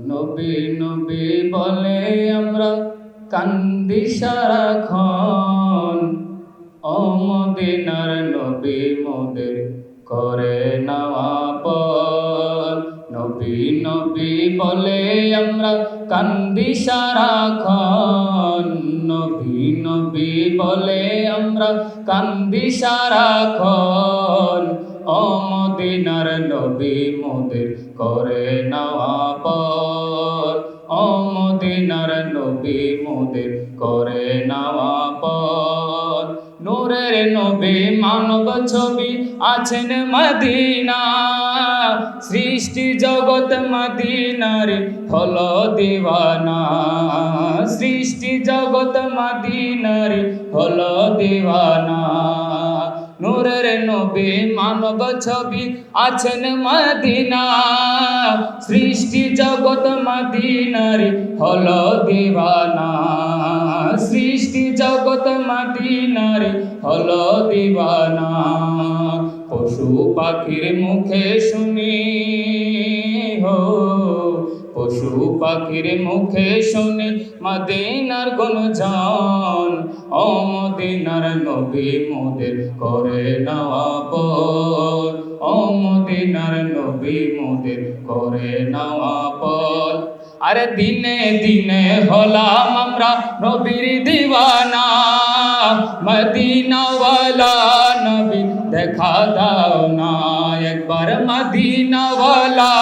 নবী নবী বলে আমরা কান্দি সারাক্ষণ। ও মদিনার নবী মোদের করে নেওয়া পর। নবী নবী বলে আমরা কান্দি সারাক্ষণ। নবী নবী বলে আমরা কান্দি সারাক্ষণ। ও মদিনার নবী মোদের করে নেওয়া পর ও মদিনার নবী মোদের করে নেওয়া পর নূরের নবী মানব ছবি আছেন মদিনা। সৃষ্টি জগৎ মদিনার হল দিওয়ানা। সৃষ্টি জগৎ মদিনার হল দিওয়ানা। নূরের নবী মানব ছবি আছেন মদিনা। সৃষ্টি জগৎ মদিনার হল দিওয়ানা সৃষ্টি জগৎ মদিনার হল দিওয়ানা পশু পাখির মুখে শুনি হো। পশু পাখির মুখে শুনি মদিনার গুণজন, ও মদিনার নবী মোদের করে নেওয়া ও মদিনার নবী মোদের করে নেওয়া আরে দিনে দিনে হলাম আমরা নবীর দিওয়ানা, মদিনাওয়ালা নবী দেখা দাও না মদিনাওয়ালা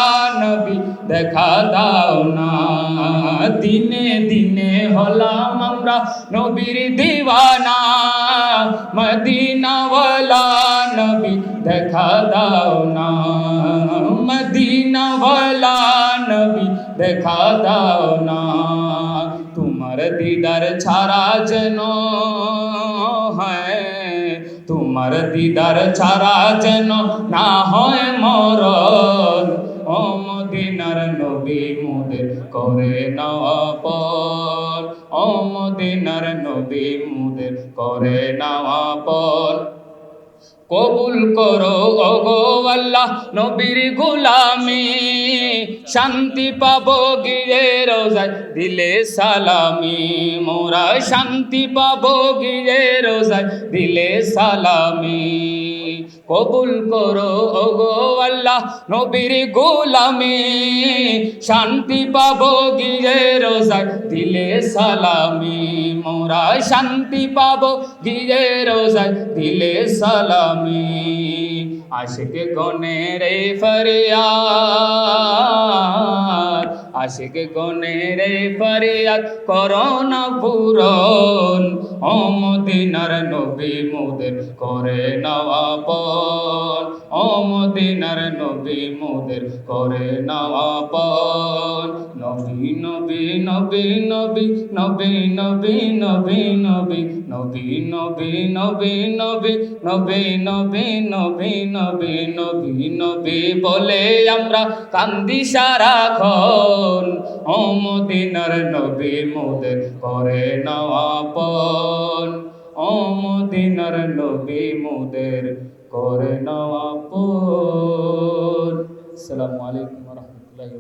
নবী দেখা দাও না। দিনে দিনে হলাম আমরা নবীর দিওয়ানা। মদিনাওয়ালা নবী দেখা দাও না। মদিনাওয়ালা নবী দেখা দাও না। তোমার দিদার ছাড়া যেন তোমার দিদার ছাড়া যেন না হয় মরণ। ও মদিনার নবী মুদের করে নেওয়া পর। ও মদিনার নবী মুদের করে নেওয়া পর। কবুল করো ওগো আল্লাহ নবীর গুলামি। শান্তি পাবো গিয়ে রোজায়, দিলে সালামি। মোরা শান্তি পাবো গিয়ে রোজায়, দিলে সালামি। কবুল করো, ওগো আল্লাহ, নবীর গোলামি। শান্তি পাবো গিয়ে রোজায়, দিলে সালামি। মোরা শান্তি পাবো গিয়ে রোজায়, দিলে সালামি। আশিক গনে রে ফরিয়াদ, আশিক গনে রে ফরিয়াদ, করোনা পূরণ, ও মদিনার নবী মোদের করে নেওয়া ও নবী মোদের করে পর নবী নবী নবী নবী নবী নবী নবী নবী নবী নবী নবী নবী নবী নবী নবী নবী নবী নবী বলে আমরা কান্দি সারাক্ষণ ও মদিনার নবী মোদের করে নেওয়া অমদিনার নবী মোদের করে নওয়াপুর আসসালামু আলাইকুম রহমতুল্লাহ